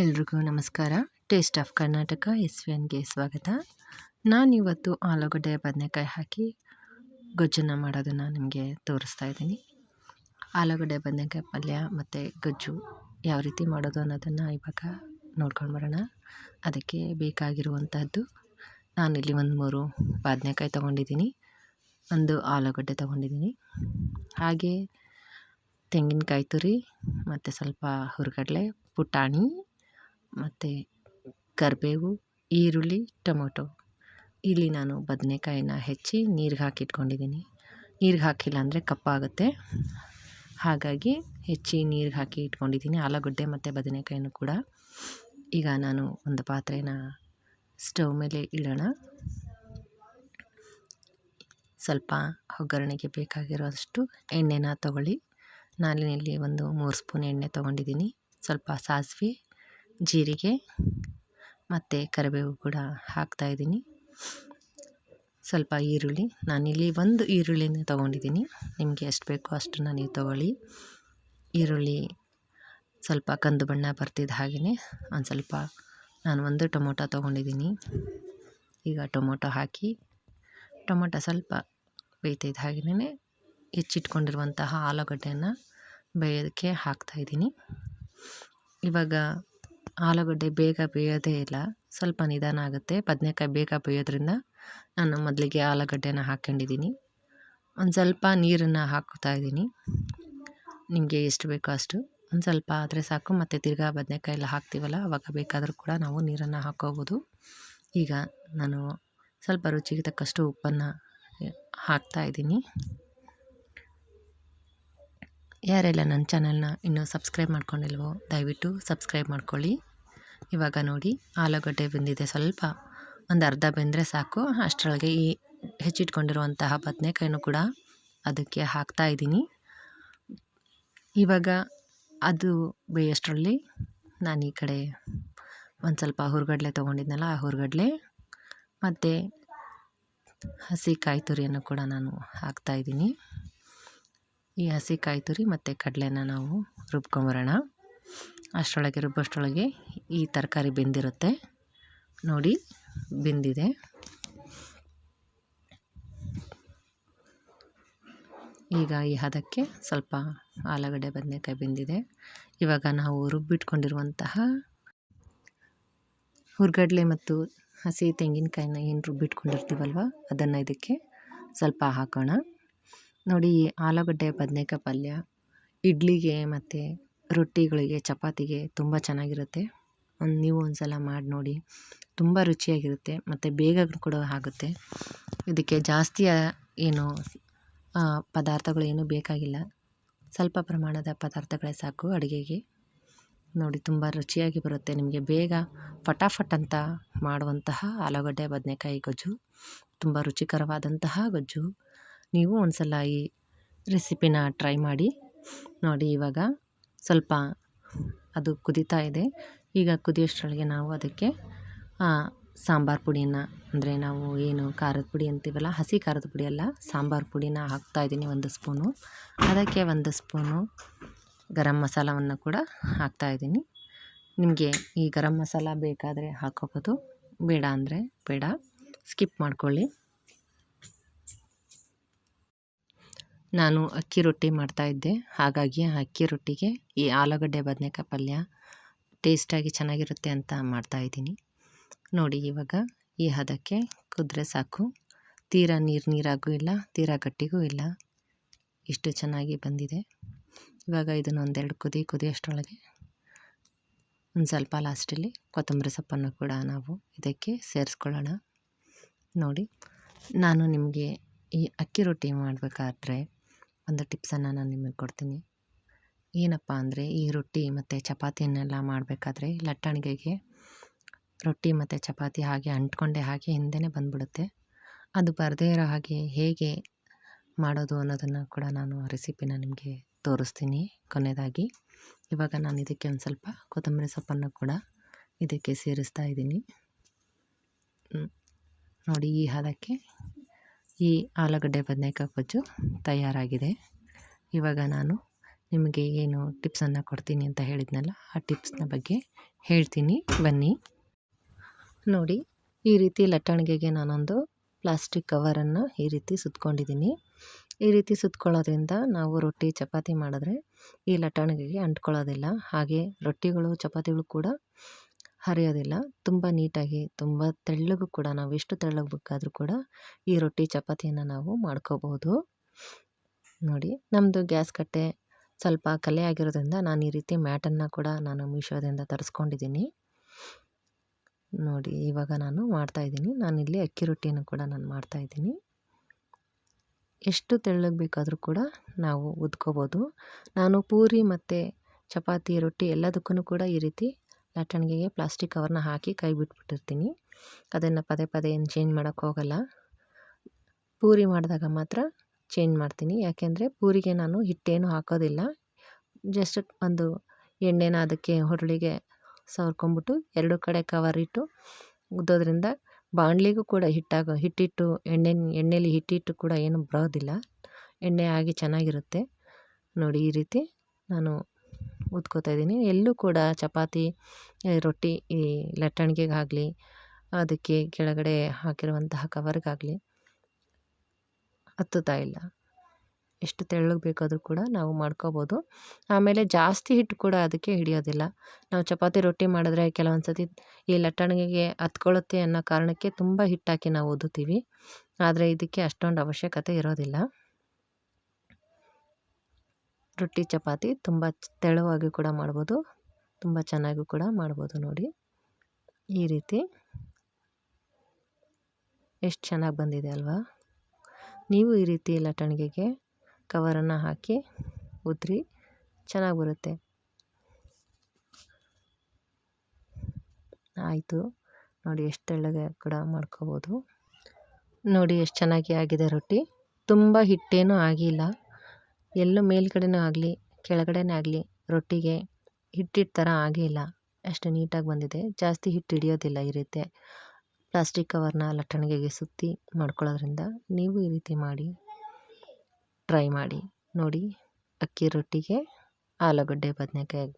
ಎಲ್ರಿಗೂ ನಮಸ್ಕಾರ. Taste of Karnataka S V ಎನ್ಗೆ ಸ್ವಾಗತ ನಾನಿವತ್ತು ಆಲೂಗಡ್ಡೆ ಬದನೆಕಾಯಿ ಹಾಕಿ ಗೊಜ್ಜನ್ನು ಮಾಡೋದನ್ನು ನಿಮಗೆ ತೋರಿಸ್ತಾ ಇದ್ದೀನಿ. ಆಲೂಗಡ್ಡೆ ಬದನೆಕಾಯಿ ಪಲ್ಯ ಮತ್ತು ಗೊಜ್ಜು ಯಾವ ರೀತಿ ಮಾಡೋದು ಅನ್ನೋದನ್ನು ಇವಾಗ ನೋಡ್ಕೊಂಡು ಬರೋಣ. ಅದಕ್ಕೆ ಬೇಕಾಗಿರುವಂತಹದ್ದು ನಾನಿಲ್ಲಿ ಒಂದು ಮೂರು ಬದನೆಕಾಯಿ ತೊಗೊಂಡಿದ್ದೀನಿ. ಒಂದು ಆಲೂಗಡ್ಡೆ ತೊಗೊಂಡಿದ್ದೀನಿ. ಹಾಗೆ ತೆಂಗಿನಕಾಯಿ ತುರಿ ಮತ್ತು ಸ್ವಲ್ಪ ಹುರ್ಗಡಲೆ ಪುಟಾಣಿ ಮತ್ತು ಕರಿಬೇವು, ಈರುಳ್ಳಿ, ಟೊಮೊಟೊ. ಇಲ್ಲಿ ನಾನು ಬದನೇಕಾಯಿನ ಹೆಚ್ಚಿ ನೀರಿಗೆ ಹಾಕಿ ಇಟ್ಕೊಂಡಿದ್ದೀನಿ ನೀರಿಗೆ ಹಾಕಿಲ್ಲ ಅಂದರೆ ಕಪ್ಪಾಗುತ್ತೆ. ಹಾಗಾಗಿ ಹೆಚ್ಚಿ ನೀರಿಗೆ ಹಾಕಿ ಇಟ್ಕೊಂಡಿದ್ದೀನಿ. ಆಲೂಗಡ್ಡೆ ಮತ್ತು ಬದನೆಕಾಯಿನೂ ಕೂಡ. ಈಗ ನಾನು ಒಂದು ಪಾತ್ರೆನ ಸ್ಟವ್ ಮೇಲೆ ಇಡೋಣ. ಸ್ವಲ್ಪ ಒಗ್ಗರಣೆಗೆ ಬೇಕಾಗಿರೋಷ್ಟು ಎಣ್ಣೆನ ತೊಗೊಳ್ಳಿ. ನಾನಿಲ್ಲಿ ಒಂದು ಮೂರು ಸ್ಪೂನ್ ಎಣ್ಣೆ ತೊಗೊಂಡಿದ್ದೀನಿ. ಸ್ವಲ್ಪ ಸಾಸಿವೆ ಜೀರಿಗೆ ಮತ್ತು ಕರಿಬೇವು ಕೂಡ ಹಾಕ್ತಾಯಿದ್ದೀನಿ ಸ್ವಲ್ಪ ಈರುಳ್ಳಿ. ನಾನಿಲ್ಲಿ ಒಂದು ಈರುಳ್ಳಿನ ತೊಗೊಂಡಿದ್ದೀನಿ. ನಿಮಗೆ ಎಷ್ಟು ಬೇಕೋ ಅಷ್ಟನ್ನು ನೀವು ತೊಗೊಳ್ಳಿ. ಈರುಳ್ಳಿ ಸ್ವಲ್ಪ ಕಂದು ಬಣ್ಣ ಬರ್ತಿದ್ದ ಹಾಗೆಯೇ ಒಂದು ಸ್ವಲ್ಪ ನಾನು ಒಂದು ಟೊಮೊಟೊ ತೊಗೊಂಡಿದ್ದೀನಿ. ಈಗ ಟೊಮೊಟೊ ಹಾಕಿ, ಟೊಮೊಟೊ ಸ್ವಲ್ಪ ಬೇಯ್ತಿದ್ದ ಹಾಗೆಯೇ ಹೆಚ್ಚಿಟ್ಕೊಂಡಿರುವಂತಹ ಆಲೂಗಡ್ಡೆಯನ್ನು ಬೇಯೋದಕ್ಕೆ ಹಾಕ್ತಾಯಿದ್ದೀನಿ ಇವಾಗ ಆಲೂಗಡ್ಡೆ ಬೇಗ ಬೇಯೋದೇ ಇಲ್ಲ. ಸ್ವಲ್ಪ ನಿಧಾನ ಆಗುತ್ತೆ. ಬದನೆಕಾಯಿ ಬೇಗ ಬೇಯೋದ್ರಿಂದ ನಾನು ಮೊದಲಿಗೆ ಆಲೂಗಡ್ಡೆನ ಹಾಕ್ಕೊಂಡಿದ್ದೀನಿ. ಒಂದು ಸ್ವಲ್ಪ ನೀರನ್ನು ಹಾಕ್ತಾ ಇದ್ದೀನಿ. ನಿಮಗೆ ಎಷ್ಟು ಬೇಕೋ ಅಷ್ಟು. ಒಂದು ಸ್ವಲ್ಪ ಆದರೆ ಸಾಕು. ಮತ್ತು ತಿರ್ಗಾ ಬದನೇಕಾಯಿ ಎಲ್ಲ ಹಾಕ್ತೀವಲ್ಲ, ಅವಾಗ ಬೇಕಾದರೂ ಕೂಡ ನಾವು ನೀರನ್ನು ಹಾಕ್ಕೋಬೋದು ಈಗ ನಾನು ಸ್ವಲ್ಪ ರುಚಿಗೆ ತಕ್ಕಷ್ಟು ಉಪ್ಪನ್ನು ಹಾಕ್ತಾ ಇದ್ದೀನಿ. ಯಾರೆಲ್ಲ ನನ್ನ ಚಾನಲ್ನ ಇನ್ನೂ ಸಬ್ಸ್ಕ್ರೈಬ್ ಮಾಡ್ಕೊಂಡಿಲ್ವೋ, ದಯವಿಟ್ಟು ಸಬ್ಸ್ಕ್ರೈಬ್ ಮಾಡ್ಕೊಳ್ಳಿ. ಇವಾಗ ನೋಡಿ, ಆಲೂಗಡ್ಡೆ ಬೆಂದಿದೆ ಸ್ವಲ್ಪ. ಒಂದು ಅರ್ಧ ಬೆಂದರೆ ಸಾಕು. ಅಷ್ಟರೊಳಗೆ ಈ ಹೆಚ್ಚಿಟ್ಕೊಂಡಿರುವಂತಹ ಬದನೆಕಾಯಿನೂ ಕೂಡ ಅದಕ್ಕೆ ಹಾಕ್ತಾ ಇದ್ದೀನಿ. ಇವಾಗ ಅದು ಬೇಯಷ್ಟರಲ್ಲಿ ನಾನು ಈ ಕಡೆ ಒಂದು ಸ್ವಲ್ಪ ಹುರ್ಗಡ್ಲೆ ತೊಗೊಂಡಿದ್ನಲ್ಲ, ಆ ಹುರ್ಗಡ್ಲೆ, ಮತ್ತು ಹಸಿ ಕಾಯಿ ತುರಿಯನ್ನು ಕೂಡ ನಾನು ಹಾಕ್ತಾಯಿದ್ದೀನಿ ಈ ಹಸಿ ಕಾಯಿ ತುರಿ ಮತ್ತು ಕಡಲೆನ ನಾವು ರುಬ್ಕೊಂಬರೋಣ. ಅಷ್ಟರೊಳಗೆ ರುಬ್ಬಷ್ಟರೊಳಗೆ ಈ ತರಕಾರಿ ಬೆಂದಿರುತ್ತೆ. ನೋಡಿ, ಬೆಂದಿದೆ. ಈಗ ಈ ಹದಕ್ಕೆ ಸ್ವಲ್ಪ ಆಲೂಗಡ್ಡೆ, ಬದನೆಕಾಯಿ ಬೆಂದಿದೆ. ಇವಾಗ ನಾವು ರುಬ್ಬಿಟ್ಕೊಂಡಿರುವಂತಹ ಹುರ್ಗಡ್ಲೆ ಮತ್ತು ಹಸಿ ತೆಂಗಿನಕಾಯಿನ ಏನು ರುಬ್ಬಿಟ್ಕೊಂಡಿರ್ತೀವಲ್ವ, ಅದನ್ನು ಇದಕ್ಕೆ ಸ್ವಲ್ಪ ಹಾಕೋಣ. ನೋಡಿ, ಆಲೂಗಡ್ಡೆ, ಬದನೇಕಾಯಿ ಪಲ್ಯ, ಇಡ್ಲಿಗೆ ಮತ್ತು ರೊಟ್ಟಿಗಳಿಗೆ, ಚಪಾತಿಗೆ ತುಂಬ ಚೆನ್ನಾಗಿರುತ್ತೆ. ಒಂದು ನೀವು ಒಂದು ಸಲ ಮಾಡಿ ನೋಡಿ. ತುಂಬ ರುಚಿಯಾಗಿರುತ್ತೆ ಮತ್ತು ಬೇಗ ಕೂಡ ಆಗುತ್ತೆ. ಇದಕ್ಕೆ ಜಾಸ್ತಿ ಏನು ಪದಾರ್ಥಗಳು ಏನೂ ಬೇಕಾಗಿಲ್ಲ. ಸ್ವಲ್ಪ ಪ್ರಮಾಣದ ಪದಾರ್ಥಗಳೇ ಸಾಕು ಅಡುಗೆಗೆ. ನೋಡಿ, ತುಂಬ ರುಚಿಯಾಗಿ ಬರುತ್ತೆ. ನಿಮಗೆ ಬೇಗ ಫಟಾಫಟ್ ಅಂತ ಮಾಡುವಂತಹ ಆಲೂಗಡ್ಡೆ, ಬದನೇಕಾಯಿ ಗೊಜ್ಜು, ತುಂಬ ರುಚಿಕರವಾದಂತಹ ಗೊಜ್ಜು. ನೀವು ಒಂದು ಸಲ ಈ ರೆಸಿಪಿನ ಟ್ರೈ ಮಾಡಿ, ನೋಡಿ ಇವಾಗ ಸ್ವಲ್ಪ ಅದು ಕುದೀತಾ ಇದೆ. ಈಗ ಕುದಿಯೋಷ್ಟರೊಳಗೆ ನಾವು ಅದಕ್ಕೆ ಸಾಂಬಾರು ಪುಡಿಯನ್ನು, ಅಂದರೆ ನಾವು ಏನು ಖಾರದ ಪುಡಿ ಅಂತೀವಲ್ಲ, ಹಸಿ ಖಾರದ ಪುಡಿ ಅಲ್ಲ, ಸಾಂಬಾರು ಪುಡಿನ ಹಾಕ್ತಾಯಿದ್ದೀನಿ ಒಂದು ಸ್ಪೂನು. ಅದಕ್ಕೆ ಒಂದು ಸ್ಪೂನು ಗರಂ ಮಸಾಲವನ್ನು ಕೂಡ ಹಾಕ್ತಾಯಿದ್ದೀನಿ ನಿಮಗೆ ಈ ಗರಂ ಮಸಾಲ ಬೇಕಾದರೆ ಹಾಕೋಬೋದು, ಬೇಡ ಅಂದರೆ ಬೇಡ. ಸ್ಕಿಪ್ ಮಾಡ್ಕೊಳ್ಳಿ. ನಾನು ಅಕ್ಕಿ ರೊಟ್ಟಿ ಮಾಡ್ತಾಯಿದ್ದೆ ಹಾಗಾಗಿ ಅಕ್ಕಿ ರೊಟ್ಟಿಗೆ ಈ ಆಲೂಗಡ್ಡೆ ಬದನೆಕಾಯಿ ಪಲ್ಯ ಟೇಸ್ಟಾಗಿ ಚೆನ್ನಾಗಿರುತ್ತೆ ಅಂತ ಮಾಡ್ತಾಯಿದ್ದೀನಿ ನೋಡಿ, ಇವಾಗ ಈ ಹದಕ್ಕೆ ಕುದ್ರೆ ಸಾಕು. ತೀರಾ ನೀರು ನೀರಾಗೂ ಇಲ್ಲ, ತೀರಾ ಗಟ್ಟಿಗೂ ಇಲ್ಲ. ಇಷ್ಟು ಚೆನ್ನಾಗಿ ಬಂದಿದೆ. ಇವಾಗ ಇದನ್ನು ಒಂದೆರಡು ಕುದಿ ಕುದಿಯೋಷ್ಟರೊಳಗೆ ಒಂದು ಸ್ವಲ್ಪ ಲಾಸ್ಟಲ್ಲಿ ಕೊತ್ತಂಬರಿ ಸೊಪ್ಪನ್ನು ಕೂಡ ನಾವು ಇದಕ್ಕೆ ಸೇರಿಸ್ಕೊಳ್ಳೋಣ. ನೋಡಿ, ನಾನು ನಿಮಗೆ ಈ ಅಕ್ಕಿ ರೊಟ್ಟಿ ಮಾಡಬೇಕಾದ್ರೆ ಒಂದು ಟಿಪ್ಸನ್ನು ನಾನು ನಿಮಗೆ ಕೊಡ್ತೀನಿ. ಏನಪ್ಪ ಅಂದರೆ ಈ ರೊಟ್ಟಿ ಮತ್ತು ಚಪಾತಿಯನ್ನೆಲ್ಲ ಮಾಡಬೇಕಾದ್ರೆ ಲಟ್ಟಣಿಗೆಗೆ ರೊಟ್ಟಿ ಮತ್ತು ಚಪಾತಿ ಹಾಗೆ ಅಂಟ್ಕೊಂಡೆ ಹಾಗೆ ಹಿಂದೆನೇ ಬಂದ್ಬಿಡುತ್ತೆ. ಅದು ಬರದೇ ಇರೋ ಹಾಗೆ ಹೇಗೆ ಮಾಡೋದು ಅನ್ನೋದನ್ನು ಕೂಡ ನಾನು ರೆಸಿಪಿನ ನಿಮಗೆ ತೋರಿಸ್ತೀನಿ ಕೊನೆಯದಾಗಿ. ಇವಾಗ ನಾನು ಇದಕ್ಕೆ ಒಂದು ಸ್ವಲ್ಪ ಕೊತ್ತಂಬರಿ ಸೊಪ್ಪನ್ನು ಕೂಡ ಇದಕ್ಕೆ ಸೇರಿಸ್ತಾ ಇದ್ದೀನಿ. ನೋಡಿ ಈ ಹದಕ್ಕೆ ಈ ಆಲೂಗಡ್ಡೆ ಬದನೇಕಾಯಿ ಗೊಜ್ಜು ತಯಾರಾಗಿದೆ. ಇವಾಗ ನಾನು ನಿಮಗೆ ಏನು ಟಿಪ್ಸನ್ನು ಕೊಡ್ತೀನಿ ಅಂತ ಹೇಳಿದ್ನಲ್ಲ, ಆ ಟಿಪ್ಸ್ನ ಬಗ್ಗೆ ಹೇಳ್ತೀನಿ. ಬನ್ನಿ. ನೋಡಿ, ಈ ರೀತಿ ಲಟ್ಟಣಿಗೆಗೆ ನಾನೊಂದು ಪ್ಲಾಸ್ಟಿಕ್ ಕವರನ್ನು ಈ ರೀತಿ ಸುತ್ಕೊಂಡಿದ್ದೀನಿ. ಈ ರೀತಿ ಸುತ್ಕೊಳ್ಳೋದ್ರಿಂದ ನಾವು ರೊಟ್ಟಿ, ಚಪಾತಿ ಮಾಡಿದ್ರೆ ಈ ಲಟ್ಟಣಿಗೆಗೆ ಅಂಟ್ಕೊಳ್ಳೋದಿಲ್ಲ. ಹಾಗೆ ರೊಟ್ಟಿಗಳು, ಚಪಾತಿಗಳು ಕೂಡ ಹರಿಯೋದಿಲ್ಲ. ತುಂಬ ನೀಟಾಗಿ, ತುಂಬ ತೆಳ್ಳಗೂ ಕೂಡ ನಾವು ಎಷ್ಟು ತೆಳ್ಳಗೆ ಬೇಕಾದರೂ ಕೂಡ ಈ ರೊಟ್ಟಿ, ಚಪಾತಿಯನ್ನು ನಾವು ಮಾಡ್ಕೋಬಹುದು. ನೋಡಿ ನಮ್ಮದು ಗ್ಯಾಸ್ ಕಟ್ಟೆ ಸ್ವಲ್ಪ ಕಲೆ ಆಗಿರೋದ್ರಿಂದ ನಾನು ಈ ರೀತಿ ಮ್ಯಾಟನ್ನು ಕೂಡ ನಾನು ಮೀಶೋದಿಂದ ತರಿಸ್ಕೊಂಡಿದ್ದೀನಿ. ನೋಡಿ, ಇವಾಗ ನಾನು ಮಾಡ್ತಾಯಿದ್ದೀನಿ ನಾನಿಲ್ಲಿ ಅಕ್ಕಿ ರೊಟ್ಟಿಯನ್ನು ಕೂಡ ನಾನು ಮಾಡ್ತಾಯಿದ್ದೀನಿ ಎಷ್ಟು ತೆಳ್ಳಗೆ ಬೇಕಾದರೂ ಕೂಡ ನಾವು ಉದ್ಕೋಬೋದು ನಾನು ಪೂರಿ ಮತ್ತು ಚಪಾತಿ, ರೊಟ್ಟಿ ಎಲ್ಲದಕ್ಕೂ ಕೂಡ ಈ ರೀತಿ ಲಟ್ಟಣಿಗೆಗೆ ಪ್ಲಾಸ್ಟಿಕ್ ಕವರ್ನ ಹಾಕಿ ಕೈ ಬಿಟ್ಬಿಟ್ಟಿರ್ತೀನಿ. ಅದನ್ನು ಪದೇ ಪದೇ ಏನು ಚೇಂಜ್ ಮಾಡೋಕ್ಕೆ ಹೋಗಲ್ಲ. ಪೂರಿ ಮಾಡಿದಾಗ ಮಾತ್ರ ಚೇಂಜ್ ಮಾಡ್ತೀನಿ. ಯಾಕೆಂದರೆ ಪೂರಿಗೆ ನಾನು ಹಿಟ್ಟೇನು ಹಾಕೋದಿಲ್ಲ. ಜಸ್ಟ್ ಒಂದು ಎಣ್ಣೆನ ಅದಕ್ಕೆ ಹೊರಳಿಗೆ ಸವರ್ಕೊಂಬಿಟ್ಟು ಎರಡು ಕಡೆ ಕವರ್ ಇಟ್ಟು ಉದ್ದೋದ್ರಿಂದ ಬಾಣಲಿಗೂ ಕೂಡ ಹಿಟ್ಟಾಗ ಹಿಟ್ಟಿಟ್ಟು ಎಣ್ಣೆ, ಎಣ್ಣೆಲಿ ಹಿಟ್ಟಿಟ್ಟು ಕೂಡ ಏನು ಬರೋದಿಲ್ಲ. ಎಣ್ಣೆ ಆಗಿ ಚೆನ್ನಾಗಿರುತ್ತೆ. ನೋಡಿ ಈ ರೀತಿ ನಾನು ಉದ್ಕೋತಾ ಇದ್ದೀನಿ. ಎಲ್ಲೂ ಕೂಡ ಚಪಾತಿ ರೊಟ್ಟಿ, ಈ ಲಟ್ಟಣಿಗೆಗಾಗಲಿ, ಅದಕ್ಕೆ ಕೆಳಗಡೆ ಹಾಕಿರುವಂತಹ ಕವರ್ಗಾಗಲಿ ಹತ್ತುತ್ತಾ ಇಲ್ಲ. ಎಷ್ಟು ತೆಳ್ಳಗೆ ಬೇಕಾದರೂ ಕೂಡ ನಾವು ಮಾಡ್ಕೋಬೋದು. ಆಮೇಲೆ ಜಾಸ್ತಿ ಹಿಟ್ಟು ಕೂಡ ಅದಕ್ಕೆ ಹಿಡಿಯೋದಿಲ್ಲ. ನಾವು ಚಪಾತಿ, ರೊಟ್ಟಿ ಮಾಡಿದ್ರೆ ಕೆಲವೊಂದು ಸತಿ ಈ ಲಟ್ಟಣಿಗೆಗೆ ಹತ್ಕೊಳ್ಳುತ್ತೆ ಅನ್ನೋ ಕಾರಣಕ್ಕೆ ತುಂಬ ಹಿಟ್ಟಾಕಿ ನಾವು ಓದುತ್ತೀವಿ ಆದರೆ ಇದಕ್ಕೆ ಅಷ್ಟೊಂದು ಅವಶ್ಯಕತೆ ಇರೋದಿಲ್ಲ. ರೊಟ್ಟಿ ಚಪಾತಿ ತುಂಬ ತೆಳುವಾಗಿ ಕೂಡ ಮಾಡ್ಬೋದು. ತುಂಬ ಚೆನ್ನಾಗಿ ಕೂಡ ಮಾಡ್ಬೋದು ನೋಡಿ. ಈ ರೀತಿ. ಎಷ್ಟು ಚೆನ್ನಾಗಿ ಬಂದಿದೆ ಅಲ್ವಾ? ನೀವು ಈ ರೀತಿ ಲಟ್ಟಣಿಗೆಗೆ ಕವರನ್ನು ಹಾಕಿ ಉದ್ರಿ, ಚೆನ್ನಾಗಿ ಬರುತ್ತೆ. ಆಯಿತು. ನೋಡಿ ಎಷ್ಟು ತೆಳ್ಳಗೆ ಕೂಡ ಮಾಡ್ಕೋಬೋದು. ನೋಡಿ ಎಷ್ಟು ಚೆನ್ನಾಗಿ ಆಗಿದೆ ರೊಟ್ಟಿ. ತುಂಬ ಹಿಟ್ಟೇನೂ ಆಗಿಲ್ಲ. ಎಲ್ಲೂ ಮೇಲ್ಗಡೆನೂ ಆಗಲಿ, ಕೆಳಗಡೆನೇ ಆಗಲಿ, ರೊಟ್ಟಿಗೆ ಹಿಟ್ಟಿಟ್ಟು ಥರ ಇಲ್ಲ. ಅಷ್ಟು ನೀಟಾಗಿ ಬಂದಿದೆ. ಜಾಸ್ತಿ ಹಿಟ್ಟು ಹಿಡಿಯೋದಿಲ್ಲ ಈ ರೀತಿ. ಪ್ಲಾಸ್ಟಿಕ್ ಕವರ್ನ ಲಟ್ಟಣಿಗೆಗೆ ಸುತ್ತಿ ಮಾಡ್ಕೊಳ್ಳೋದ್ರಿಂದ ನೀವು ಈ ರೀತಿ ಮಾಡಿ, ಟ್ರೈ ಮಾಡಿ. ನೋಡಿ, ಅಕ್ಕಿ ರೊಟ್ಟಿಗೆ ಆಲೂಗಡ್ಡೆ, ಬದನೆಕಾಯಿ,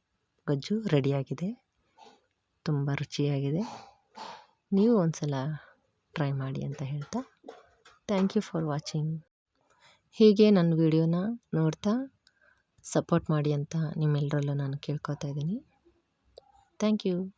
ಗೊಜ್ಜು ರೆಡಿಯಾಗಿದೆ. ತುಂಬ ರುಚಿಯಾಗಿದೆ. ನೀವು ಒಂದು ಸಲ ಟ್ರೈ ಮಾಡಿ ಅಂತ ಹೇಳ್ತಾ ಥ್ಯಾಂಕ್ ಯು ಫಾರ್ ವಾಚಿಂಗ್. ಹೀಗೆ ನನ್ನ ವಿಡಿಯೋನ ನೋಡ್ತಾ ಸಪೋರ್ಟ್ ಮಾಡಿ ಅಂತ ನಿಮ್ಮೆಲ್ಲರಲ್ಲೂ ನಾನು ಕೇಳ್ಕೊತಾ ಇದ್ದೀನಿ. Thank you.